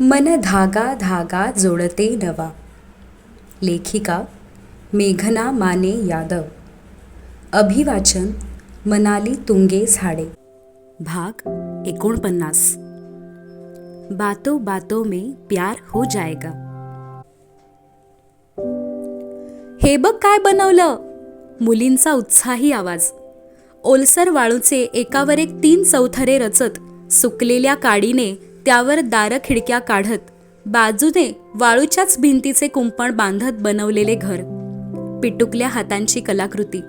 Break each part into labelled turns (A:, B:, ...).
A: मन धागा धागा जोडते नवा. लेखिका मेघना माने यादव. अभिवाचन मनाली तुंगे झाडे. भाग एकोणपन्नास. बातो बातो में प्यार हो जाएगा. हे बघ काय बनवलं. मुलींचा उत्साही आवाज. ओलसर वाळूचे एकावर एक तीन चौथरे रचत सुकलेल्या काडीने त्यावर दार खिडक्या काढत बाजूने वाळूच्याच भिंतीचे कुंपण बांधत बनवलेले घर. पिटुकल्या हातांची कलाकृती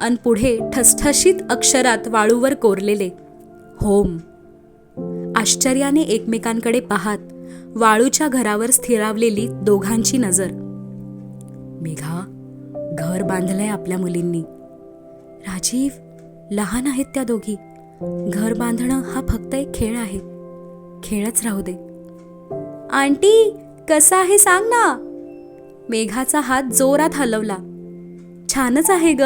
A: अन पुढे ठसठशीत अक्षरात वाळूवर कोरलेले होम. आश्चर्याने एकमेकांकडे पाहात वाळूच्या घरावर स्थिरावलेली दोघांची नजर. मेघा घर बांधलंय आपल्या मुलींनी. राजीव लहान आहेत त्या दोघी. घर बांधणं हा फक्त एक खेळ आहे. खेळच राहू दे. आंटी कसा आहे सांग ना. मेघाचा हात जोरात हलवला. छानच आहे ग.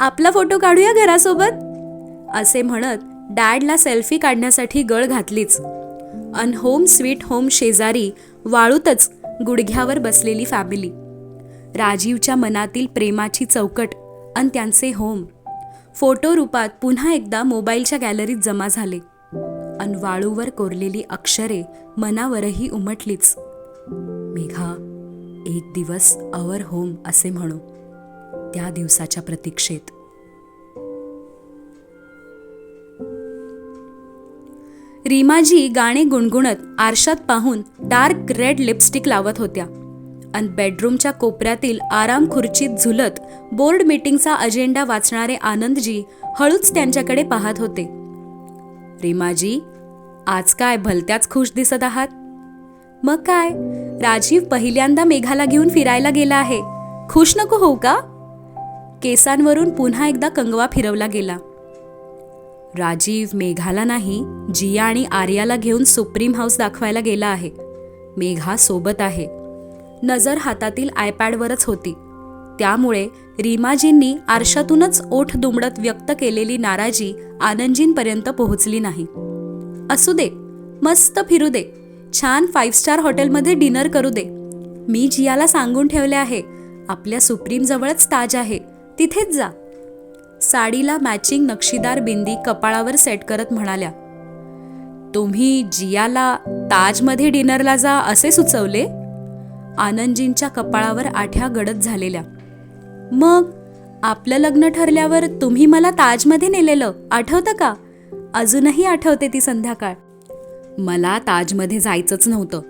A: आपला फोटो काढूया घरासोबत? असे म्हणत डॅडला सेल्फी काढण्यासाठी गळ घातलीच. अन होम स्वीट होम शेजारी वाळूतच गुडघ्यावर बसलेली फॅमिली. राजीवच्या मनातील प्रेमाची चौकट अन त्यांचे होम. फोटो रूपात पुन्हा एकदा मोबाईलच्या गॅलरीत जमा झाले. अन वाळूवर कोरलेली अक्षरे मनावरही उमटलीच. मेघा एक दिवस अवर होम असे म्हणू त्या दिवसाच्या प्रतीक्षेत. रीमाजी गाणे गुणगुणत आरशात पाहून डार्क रेड लिपस्टिक लावत होत्या. अन बेडरूमच्या कोपऱ्यातील आराम खुर्चीत झुलत बोर्ड मीटिंगचा अजेंडा वाचणारे आनंदजी हळूच त्यांच्याकडे पाहत होते. रीमाजी आज काय भलत्याच खुश दिसत आहात? मग काय राजीव पहिल्यांदा मेघाला घेऊन फिरायला गेला आहे. खुश नको होऊ का? केसांवरून पुन्हा एकदा कंगवा फिरवला गेला. राजीव मेघाला नाही जिया आणि आर्याला घेऊन सुप्रीम हाऊस दाखवायला गेला आहे. मेघा सोबत आहे. नजर हातातील आयपॅडवरच होती. त्यामुळे रीमाजींनी आरशातूनच ओठ दुमडत व्यक्त केलेली नाराजी आनंदजींपर्यंत पोहोचली नाही. असू दे मस्त फिरू दे छान फाईव्ह स्टार हॉटेलमध्ये डिनर करू दे. मी जियाला सांगून ठेवले आहे आपल्या सुप्रीमजवळच ताज आहे तिथेच जा. साडीला मॅचिंग नक्षीदार बिंदी कपाळावर सेट करत म्हणाल्या. तुम्ही जियाला ताजमध्ये डिनरला जा असे सुचवले? आनंदजींच्या कपाळावर आठ्या गडद झालेल्या. मग? आपलं लग्न ठरल्यावर तुम्ही मला ताजमध्ये नेलेलं आठवतं का? अजूनही आठवते ती संध्याकाळ. मला ताजमध्ये जायचंच नव्हतं.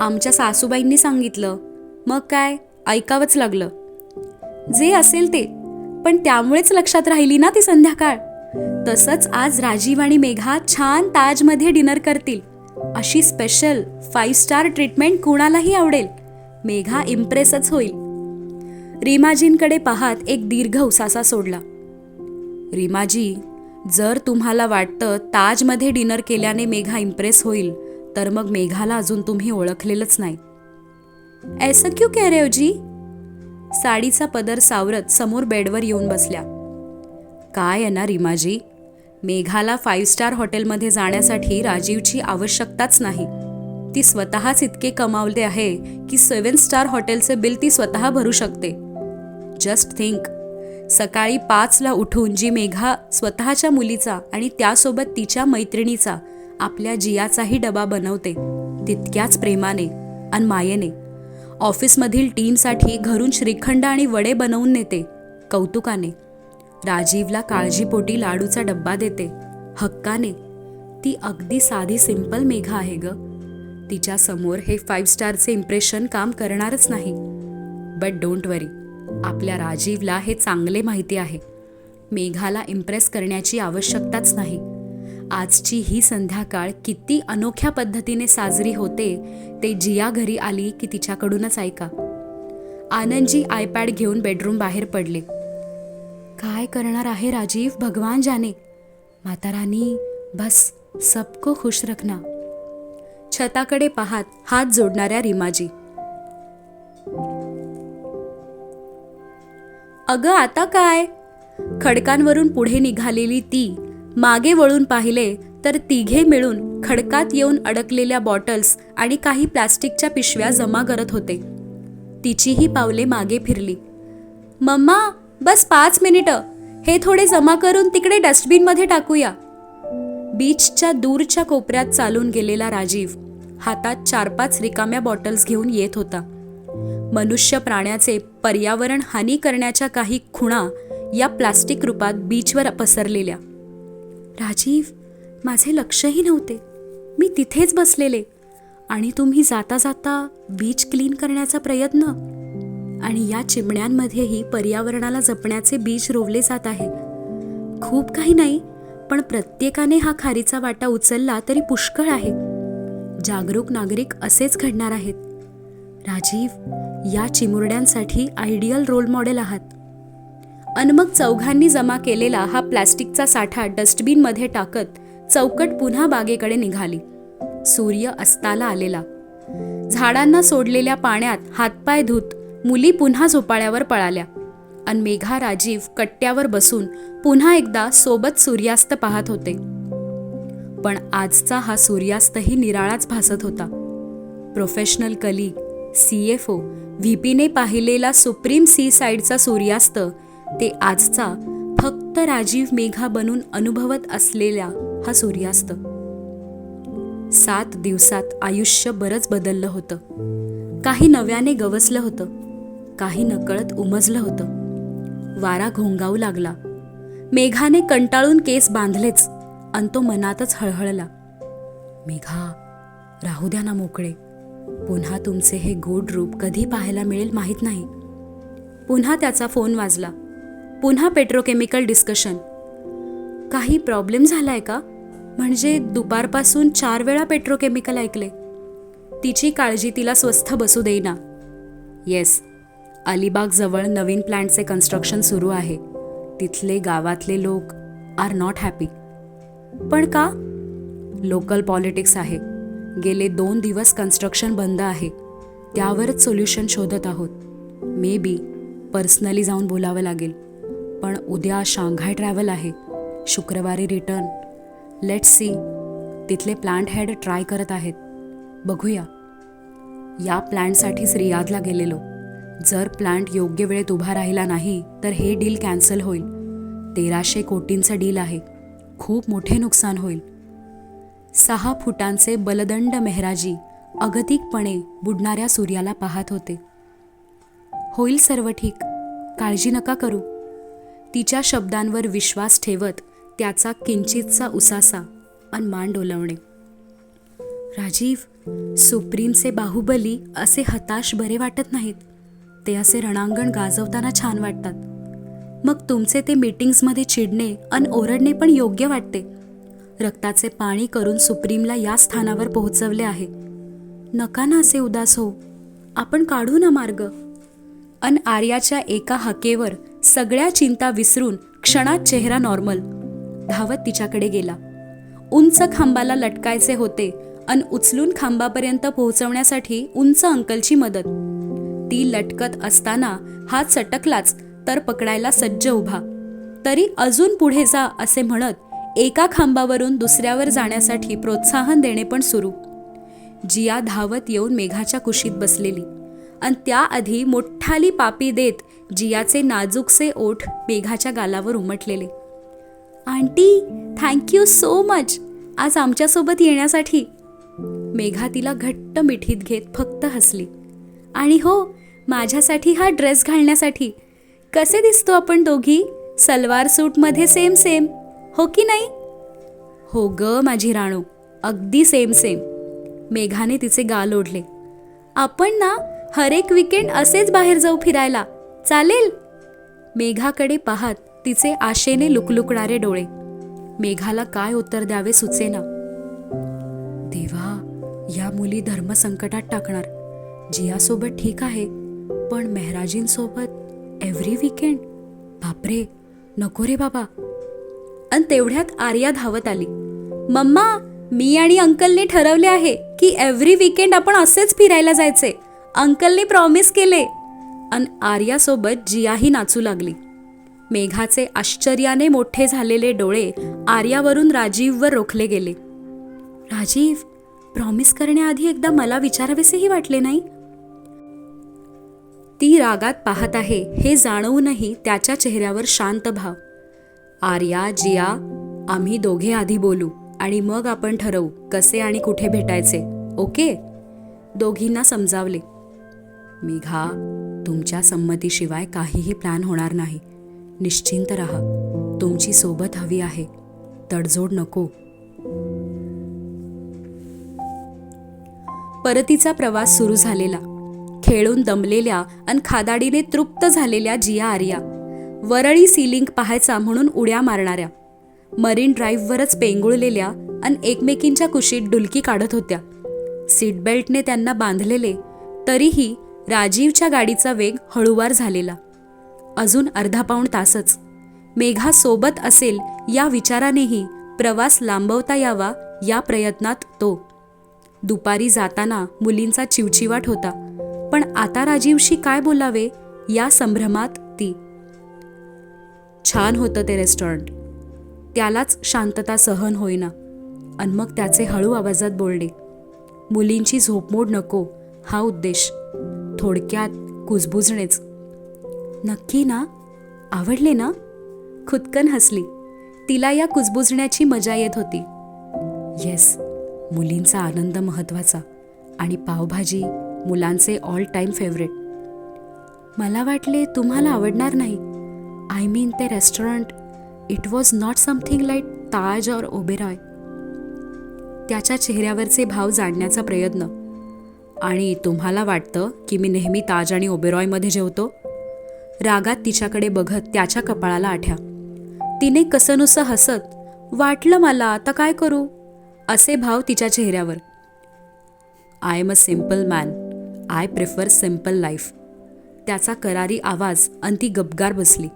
A: आमच्या सासूबाईंनी सांगितलं. मग काय? ऐकावंच लागलं. जे असेल ते. पण त्यामुळेच लक्षात राहिली ना ती संध्याकाळ. तसंच आज राजीव आणि मेघा छान ताजमध्ये डिनर करतील. अशी स्पेशल फाईव्ह स्टार ट्रीटमेंट कुणालाही आवडेल. मेघा इम्प्रेसच होईल. रीमाजींकडे पाहात एक दीर्घ उसासा सोडला. रीमाजी जर तुम्हाला वाटतं ताजमध्ये डिनर केल्याने मेघा इम्प्रेस होईल तर मग मेघाला अजून तुम्ही ओळखलेलंच नाही. ऐसं क्यू कह रहे हो जी साडीचा पदर सावरत समोर बेडवर येऊन बसल्या. काय आहे ना रीमाजी? मेघाला फाईव्ह स्टार हॉटेलमध्ये जाण्यासाठी राजीवची आवश्यकताच नाही. ती स्वतःच इतके कमावले आहे की सेवन स्टार हॉटेलचे बिल ती स्वतः भरू शकते. Just think. सकाळी पाचला उठून जी मेघा स्वतःच्या मुलीचा आणि त्यासोबत तिच्या मैत्रिणीचा आपल्या जियाचाही डबा बनवते तितक्याच प्रेमाने आणि मायेने. ऑफिसमधील टीमसाठी घरून श्रीखंड आणि वडे बनवून नेते कौतुकाने. राजीवला काळजीपोटी लाडूचा डब्बा देते हक्काने. ती अगदी साधी सिंपल मेघा आहे ग. तिच्या समोर हे फाईव्ह स्टारचे इम्प्रेशन काम करणारच नाही. बट डोंट वरी आपल्या राजीवला हे चांगले माहिती आहे. मेघाला इम्प्रेस करण्याची आवश्यकताच नाही. आजची ही संध्याकाळ किती अनोख्या पद्धतीने साजरी होते ते जिया घरी आली की तिच्याकडूनच ऐका. आनंदजी आयपॅड घेऊन बेडरूम बाहेर पडले. काय करणार आहे राजीव? भगवान जाने. माता बस सबको खुश रखना. छताकडे पाहात हात जोडणाऱ्या रिमाजी. अगं आता काय? खडकांवरून पुढे निघालेली ती मागे वळून पाहिले तर तिघे मिळून खडकात येऊन अडकलेल्या बॉटल्स आणि काही प्लास्टिकच्या पिशव्या जमा करत होते. तिचीही पावले मागे फिरली. मम्मा बस पाच मिनिटं. हे थोडे जमा करून तिकडे डस्टबिनमध्ये टाकूया. बीचच्या दूरच्या कोपऱ्यात चालून गेलेला राजीव हातात चार पाच रिकाम्या बॉटल्स घेऊन येत होता. मनुष्य प्राण्याचे पर्यावरण हानी करण्याच्या काही खुणा या प्लास्टिक रूपात बीचवर पसरलेल्या. राजीव माझे लक्षही नव्हते. मी तिथेच बसलेले. आणि तुम्ही जाता जाता बीच क्लीन करण्याचा प्रयत्न? आणि या चिमण्यांमध्येही पर्यावरणाला जपण्याचे बीज रोवले जात आहे. खूप काही नाही पण प्रत्येकाने हा खारीचा वाटा उचलला तरी पुष्कळ आहे. जागरूक नागरिक असेच घडणार आहेत. राजीव या चिमुरड्यांसाठी आयडियल रोल मॉडेल आहात. अन मग चौघांनी जमा केलेला हा प्लॅस्टिकचा साठा डस्टबिनमध्ये टाकत चौकट पुन्हा बागेकडे निघाली. सूर्य अस्ताला आलेला. झाडांना सोडलेल्या पाण्यात हातपाय धुत मुली पुन्हा झोपाळ्यावर पळाल्या. अन मेघा राजीव कट्ट्यावर बसून पुन्हा एकदा सोबत सूर्यास्त पाहत होते. पण आजचा हा सूर्यास्तही निराळाच भासत होता. Professional colleague C F O. व्हीपीने पाहिलेला सुप्रीम सी साईडचा सूर्यास्त ते आजचा फक्त राजीव मेघा बनून अनुभवत असलेला हा सूर्यास्त. सात दिवसात आयुष्य बरंच बदललं होतं. काही नव्याने गवसलं होतं काही नकळत उमजलं होतं. वारा घोंगावू लागला. मेघाने कंटाळून केस बांधलेच आणि तो मनातच हळहळला. मेघा राहू द्या ना मोकळे. पुन्हा तुमचे हे गोड रूप कधी पाहायला मिळेल माहीत नाही. पुन्हा त्याचा फोन वाजला. पुन्हा पेट्रोकेमिकल डिस्कशन. काही प्रॉब्लेम झालाय का? म्हणजे दुपारपासून चार वेळा पेट्रोकेमिकल ऐकले. तिची काळजी तिला स्वस्थ बसू देईना. येस अलिबागजवळ नवीन प्लॅन्टचे कन्स्ट्रक्शन सुरू आहे. तिथले गावातले लोक आर नॉट हॅपी. पण का? लोकल पॉलिटिक्स आहे. गेले दोन दिवस कन्स्ट्रक्शन बंद आहे. त्यावरच सोल्युशन शोधत आहोत. मे बी पर्सनली जाऊन बोलावं लागेल. पण उद्या शांघाय ट्रॅव्हल आहे. शुक्रवारी रिटर्न लेट सी तिथले प्लांट हेड ट्राय करत आहेत. बघूया. या प्लॅन्टसाठीच रियादला गेलेलो. जर प्लांट योग्य वेळेत उभा राहिला नाही तर हे डील कॅन्सल होईल. तेराशे कोटींचं डील आहे. खूप मोठे नुकसान होईल. सहा फुटांचे बलदंड मेहराजी अगतिकपणे बुडणाऱ्या सूर्याला पाहत होते. होईल सर्व ठीक. काळजी नका करू. तिच्या शब्दांवर विश्वास ठेवत त्याचा किंचितचा उसासा अन मान डोलवणे. राजीव सुप्रीमचे बाहुबली असे हताश बरे वाटत नाहीत. ते असे रणांगण गाजवताना छान वाटतात. मग तुमचे ते मीटिंग्समध्ये चिडणे अन ओरडणे पण योग्य वाटते. रक्ताचे पाणी करून सुप्रीमला या स्थानावर पोहोचवले आहे. नका ना असे उदास हो आपण काढू ना मार्ग. अन आर्याच्या एका हकेवर सगळ्या चिंता विसरून क्षणात चेहरा नॉर्मल. धावत तिच्याकडे गेला. उंच खांबाला लटकायचे होते अन उचलून खांबापर्यंत पोहोचवण्यासाठी उंच अंकलची मदत. ती लटकत असताना हात चटकलाच तर पकडायला सज्ज उभा. तरी अजून पुढे जा असे म्हणत एका खांबावरून दुसऱ्यावर जाण्यासाठी प्रोत्साहन देणे पण सुरू. जिया धावत येऊन मेघाच्या कुशीत बसलेली. आणि त्याआधी मोठाली पापी देत जियाचे नाजूकसे ओठ मेघाच्या गालावर उमटलेले. Aunty thank you so much आज आमच्यासोबत येण्यासाठी. मेघा तिला घट्ट मिठीत घेत फक्त हसली. आणि हो माझ्यासाठी हा ड्रेस घालण्यासाठी. कसे दिसतो आपण दोघी? सलवार सूटमध्ये सेम सेम हो की नाही? हो ग माझी राणू. अगदी सेम सेम मेघाने तिचे गाल ओढले. आपण ना हरेक विकेंड असेच बाहेर जाऊ फिरायला. चालेल? मेघाकडे पाहत तिचे आशेने लुकलुकणारे डोळे. मेघाला काय उत्तर द्यावे सुचेना. देवा या मुली धर्मसंकटात टाकणार. जियासोबत ठीक आहे पण मेहराजींसोबत एव्हरी विकेंड बापरे नको रे बाबा. आणि तेवढ्यात आर्या धावत आली. मम्मा मी आणि अंकलने ठरवले आहे की एव्हरी विकेंड आपण असेच फिरायला जायचे. अंकलने प्रॉमिस केले. अन आर्यासोबत जियाही नाचू लागली. मेघाचे आश्चर्याने मोठे झालेले डोळे आर्यावरून राजीववर रोखले गेले. राजीव प्रॉमिस करण्याआधी एकदा मला विचारावेसेही वाटले नाही? ती रागात पाहत आहे हे जाणवूनही त्याच्या चेहऱ्यावर शांत भाव. आर्या जिया आम्ही दोघे आधी बोलू आणि मग आपण ठरवू कसे आणि कुठे भेटायचे ओके? दोघींना समजावले. मेघा तुमच्या संमतीशिवाय काहीही प्लॅन होणार नाही. निश्चिंत राहा. तुमची सोबत हवी आहे. तडजोड नको. परतीचा प्रवास सुरू झालेला. खेळून दमलेल्या अन खादाडीने तृप्त झालेल्या जिया आर्या वरळी सिलिंग पाहायचा म्हणून उड्या मारणाऱ्या. मरीन ड्राईव्हवरच पेंगुळलेल्या अन एकमेकींच्या कुशीत डुलकी काढत होत्या. सीट बेल्टने त्यांना बांधलेले तरीही राजीवच्या गाडीचा वेग हळूवार झालेला. अजून अर्धा पाऊण तासच. मेघा सोबत असेल या विचारानेही प्रवास लांबवता यावा या प्रयत्नात तो. दुपारी जाताना मुलींचा चिवचिवाट होता. पण आता राजीवशी काय बोलावे या संभ्रमात ती छान होतं ते रेस्टॉरंट त्यालाच शांतता सहन होईना. अन मग त्याचे हळू आवाजात बोलणे मुलींची झोपमोड नको हा उद्देश. थोडक्यात कुजबुजणेच. नक्की ना? आवडले ना? खुदकन हसली. तिला या कुजबुजण्याची मजा येत होती. येस मुलींचा आनंद महत्त्वाचा आणि पावभाजी मुलांचे ऑल टाईम फेवरेट मला वाटले तुम्हाला आवडणार नाही. आय मीन ते restaurant it was not something like Taj और ओबेरॉय त्याच्या चेहऱ्यावरचे भाव जाणण्याचा प्रयत्न. आणि तुम्हाला वाटतं की मी नेहमी ताज आणि ओबेरॉयमध्ये जेवतो? रागात तिच्याकडे बघत त्याच्या कपाळाला आठ्या. तिने कसनुसं हसत वाटलं मला आता काय करू? असे भाव तिच्या चेहऱ्यावर. I am a simple man I prefer simple life त्याचा करारी आवाज आणि ती गबगार बसली.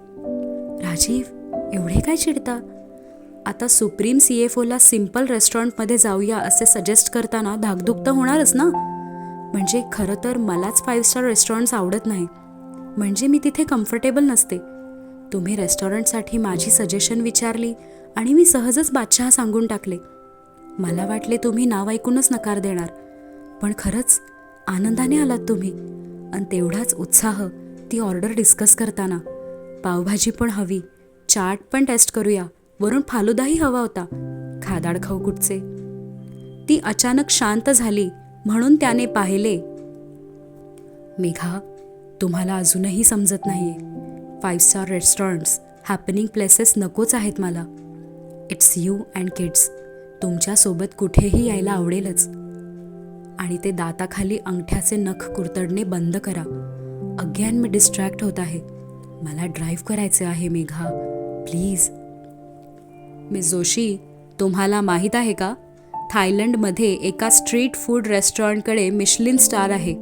A: राजीव एवढे काय चिडता? आता सुप्रीम सी एफ ओला सिंपल रेस्टॉरंटमध्ये जाऊया असे सजेस्ट करताना धाकधुक तर होणारच ना? म्हणजे खरं तर मलाच फाईव्ह स्टार रेस्टॉरंट्स आवडत नाही. म्हणजे मी तिथे कम्फर्टेबल नसते. तुम्ही रेस्टॉरंटसाठी माझी सजेशन विचारली आणि मी सहजच बादशहा सांगून टाकले. मला वाटले तुम्ही नाव ऐकूनच नकार देणार. पण खरंच आनंदाने आलात तुम्ही. आणि तेवढाच उत्साह ती ऑर्डर डिस्कस करताना. पावभाजी पण हवी. चाट पण टेस्ट करूया. वरून फालुदाही हवा होता. खादाड खाऊ कुठचे? ती अचानक शांत झाली. म्हणून त्याने पाहिले. मेघा तुम्हाला अजूनही समजत नाहीये. Five star restaurants happening places नकोच आहेत मला. इट्स यू अँड किड्स तुमच्यासोबत कुठेही यायला आवडेलच. आणि ते दाताखाली अंगठ्याचे नख कुरतडणे बंद करा. अगेन मी डिस्ट्रॅक्ट होत आहे. मला ड्राईव्ह करायचे आहे मेघा. प्लीज मिस जोशी तुम्हाला माहीत आहे का? थायलंडमध्ये एका स्ट्रीट फूड रेस्टॉरंटकडे मिशलिन स्टार आहे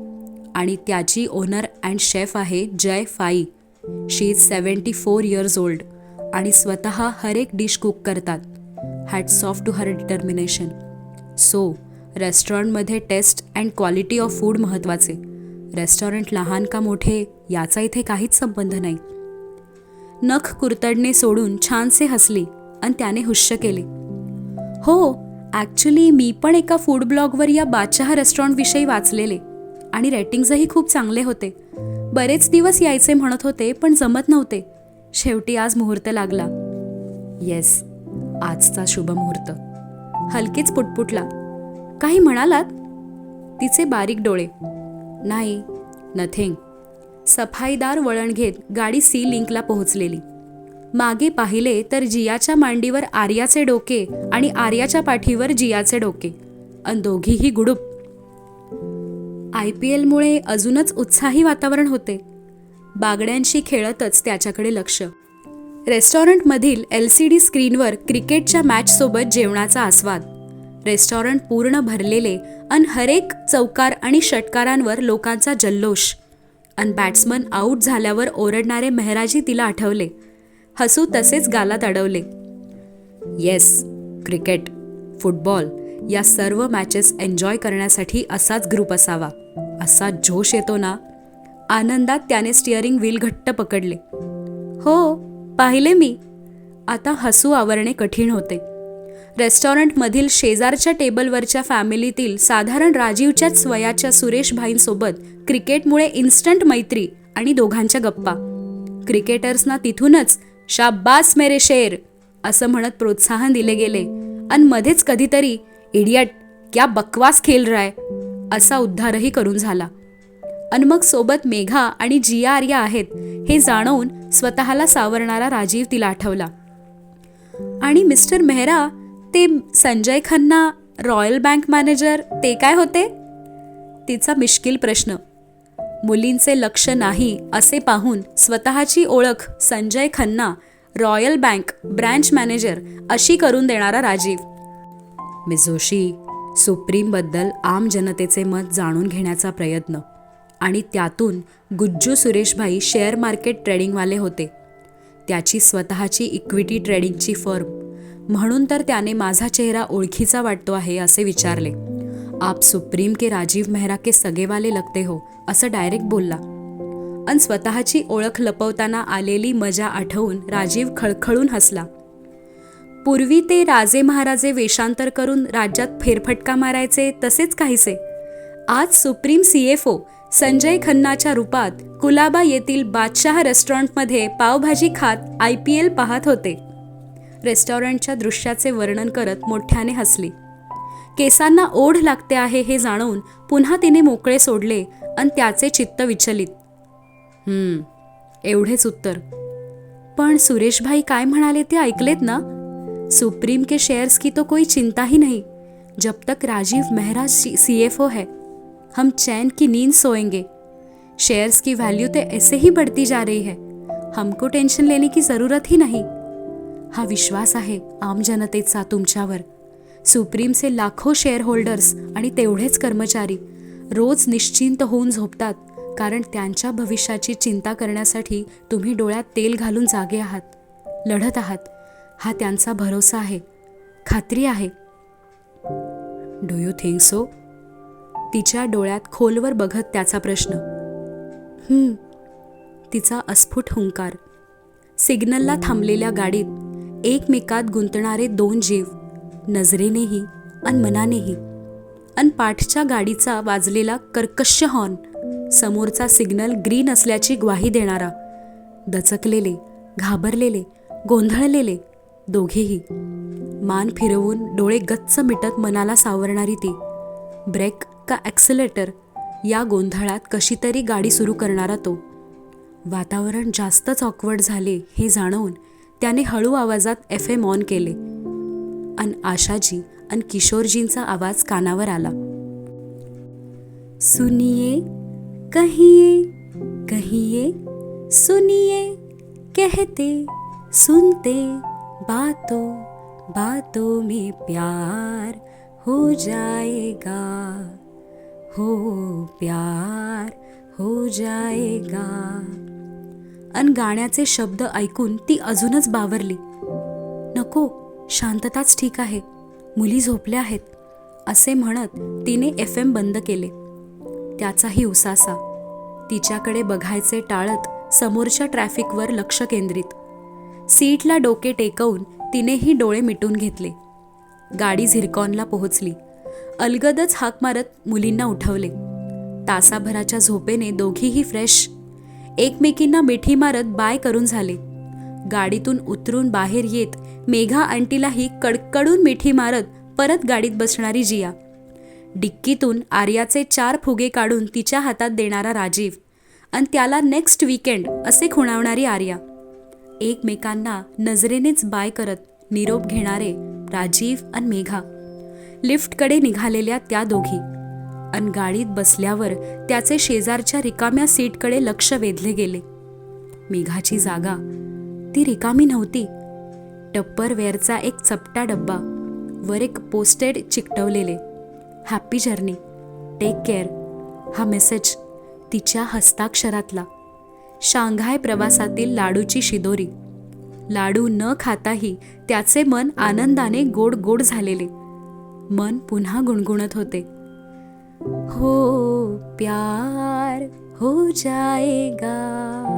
A: आणि त्याची ओनर अँड शेफ आहे Jay Fai. She is seventy four years old आणि स्वतः हर एक डिश कुक करतात. Hats off to her determination so रेस्टॉरंटमध्ये taste and quality of food महत्त्वाचे रेस्टॉरंट लहान का मोठे याचा इथे काहीच संबंध नाही. नख कुरतडणे सोडून छानसे हसली आणि त्याने हुश्य केले. हो ॲक्च्युली मी पण एका फूड ब्लॉगवर या बादशहा रेस्टॉरंटविषयी वाचलेले आणि रेटिंग्जही खूप चांगले होते. बरेच दिवस यायचे म्हणत होते पण जमत नव्हते. शेवटी आज मुहूर्त लागला. येस आजचा शुभ मुहूर्त. हलकेच पुटपुटला. काही म्हणालात? तिचे बारीक डोळे. नाही नथिंग. सफाईदार वळण घेत गाडी सी लिंकला पोहोचलेली. मागे पाहिले तर जियाच्या मांडीवर आर्याचे डोके आणि आर्याच्या पाठीवर जियाचे डोके. अन दोघीही गुडूप. आय पी एलमुळे अजूनच उत्साही वातावरण होते. बागड्यांशी खेळतच त्याच्याकडे लक्ष. रेस्टॉरंटमधील एल सी डी स्क्रीनवर क्रिकेटच्या मॅचसोबत जेवणाचा आस्वाद. रेस्टॉरंट पूर्ण भरलेले अन हरेक चौकार आणि षटकारांवर लोकांचा जल्लोष. अन बॅट्समन आऊट झाल्यावर ओरडणारे मेहराजी तिला आठवले. हसू तसेच गालात अडवले. येस क्रिकेट फुटबॉल या सर्व मॅचेस एन्जॉय करण्यासाठी असाच ग्रुप असावा. असा जोश येतो ना. आनंदात त्याने स्टिअरिंग व्हील घट्ट पकडले. हो पाहिले मी. आता हसू आवरणे कठीण होते. रेस्टॉरंटमधील शेजारच्या टेबलवरच्या फॅमिलीतील साधारण राजीवच्याच वयाच्या सुरेश भाईंसोबत क्रिकेटमुळे इन्स्टंट मैत्री आणि दोघांच्या गप्पा. क्रिकेटर्सना तिथूनच शाब्बास मेरे शेर असं म्हणत प्रोत्साहन दिले गेले. आणि मध्येच कधीतरी इडियट क्या बकवास खेल राय असा उद्धारही करून झाला. अन मग सोबत मेघा आणि जिया आर्या आहेत हे जाणवून स्वतःला सावरणारा राजीव तिला आठवला. आणि मिस्टर मेहरा ते Sanjay Khanna royal bank manager ते काय होते? तिचा मिश्किल प्रश्न. मुलींचे लक्ष नाही असे पाहून स्वतःची ओळख Sanjay Khanna royal bank branch manager अशी करून देणारा राजीव. मिस जोशी सुप्रीमबद्दल आम जनतेचे मत जाणून घेण्याचा प्रयत्न. आणि त्यातून गुज्जू सुरेशभाई शेअर मार्केट ट्रेडिंगवाले होते. त्याची स्वतःची इक्विटी ट्रेडिंगची फर्म. म्हणून तर त्याने माझा चेहरा ओळखीचा वाटतो आहे असे विचारले. आप सुप्रीम के राजीव मेहरा के सगेवाले लगते हो असं डायरेक्ट बोलला. अन स्वतःची ओळख लपवताना आलेली मजा आठवून राजीव खळखळून हसला. पूर्वी ते राजे महाराजे वेषांतर करून राज्यात फेरफटका मारायचे तसेच काहीसे. आज सुप्रीम सीएफओ संजय खन्नाच्या रूपात कुलाबा येथील बादशाह रेस्टॉरंटमध्ये पावभाजी खात आय पी एल पाहत होते. रेस्टॉरंटच्या दृश्याचे वर्णन करत मोठ्याने हसली. केसांना ओढ लागते आहे हे जाणून पुन्हा तिने मोकळे सोडले आणि त्याचे चित्त विचलित. हम्म एवढेच उत्तर. पण सुरेशभाई काय म्हणाले ते ऐकलेत ना? सुप्रीम के शेयर्स की तो कोई चिंता ही नहीं जब तक राजीव मेहरा ओ है. हम चैन की नींद सोएंगे. शेयर्स की वैल्यू तो ऐसे ही बढ़ती जा रही है. हमको टेंशन लेने की जरूरत ही नहीं. हा विश्वास आहे आम जनतेचा तुमच्यावर. सुप्रीमचे लाखो शेअर होल्डर्स आणि तेवढेच कर्मचारी रोज निश्चिंत होऊन झोपतात कारण त्यांच्या भविष्याची चिंता करण्यासाठी तुम्ही डोळ्यात तेल घालून जागे आहात लढत आहात. हा त्यांचा भरोसा आहे खात्री आहे. डू यू थिंक सो तिच्या डोळ्यात खोलवर बघत त्याचा प्रश्न. तिचा अस्फुट हुंकार. सिग्नलला थांबलेल्या गाडीत एकमेकात गुंतणारे दोन जीव नजरेनेही अन मनानेही. अन पाठच्या गाडीचा वाजलेला कर्कश हॉर्न समोरचा सिग्नल ग्रीन असल्याची ग्वाही देणारा. दचकलेले घाबरलेले गोंधळलेले दोघेही. मान फिरवून डोळे गच्च मिटत मनाला सावरणारी ती. ब्रेक का ॲक्सिलेटर या गोंधळात कशी तरी गाडी सुरू करणारा तो. वातावरण जास्तच ऑकवर्ड झाले हे जाणवून त्याने हळू आवाजात एफ एम ऑन केले. अन आशाजी अन किशोरजींचा आवाज कानावर आला. सुनिये कहिये कहिये सुनिए कहते सुनते बातों बातों में प्यार हो जाएगा हो प्यार हो जाएगा। अन गाण्याचे शब्द ऐकून ती अजूनच बावरली. नको शांतताच ठीक आहे. मुली झोपल्या आहेत असे म्हणत तिने एफ एम बंद केले. त्याचाही उसासा. तिच्याकडे बघायचे टाळत समोरच्या ट्रॅफिकवर लक्ष केंद्रित. सीटला डोके टेकवून तिनेही डोळे मिटून घेतले. गाडी झिरकॉनला पोहोचली. अलगदच हाक मारत मुलींना उठवले. तासाभराच्या झोपेने दोघीही फ्रेश एकमेकींना मिठी मारत बाय करून झाले. गाडीतून उतरून बाहेर येत मेघा आंटीलाही कडकडून मिठी मारत परत गाडीत बसणारी जिया. डिक्कीतून आर्याचे चार फुगे काढून तिच्या हातात देणारा राजीव आणि त्याला नेक्स्ट वीकेंड असे खुणावणारी आर्या. एकमेकांना नजरेनेच बाय करत निरोप घेणारे राजीव आणि मेघा. लिफ्टकडे निघालेल्या त्या दोघी. अन गाडीत बसल्यावर त्याचे शेजारच्या रिकाम्या सीटकडे लक्ष वेधले गेले. मेघाची जागा. ती रिकामी नव्हती. टप्परवेअरचा एक चपटा डब्बा. वर एक posted चिकटवलेले. Happy journey. Take care. हा मेसेज तिच्या हस्ताक्षरातला. शांघाय प्रवासातील लाडूची शिदोरी. लाडू न खाताही त्याचे मन आनंदाने गोड गोड झालेले. मन पुन्हा गुणगुणत होते. हो प्यार हो जाएगा।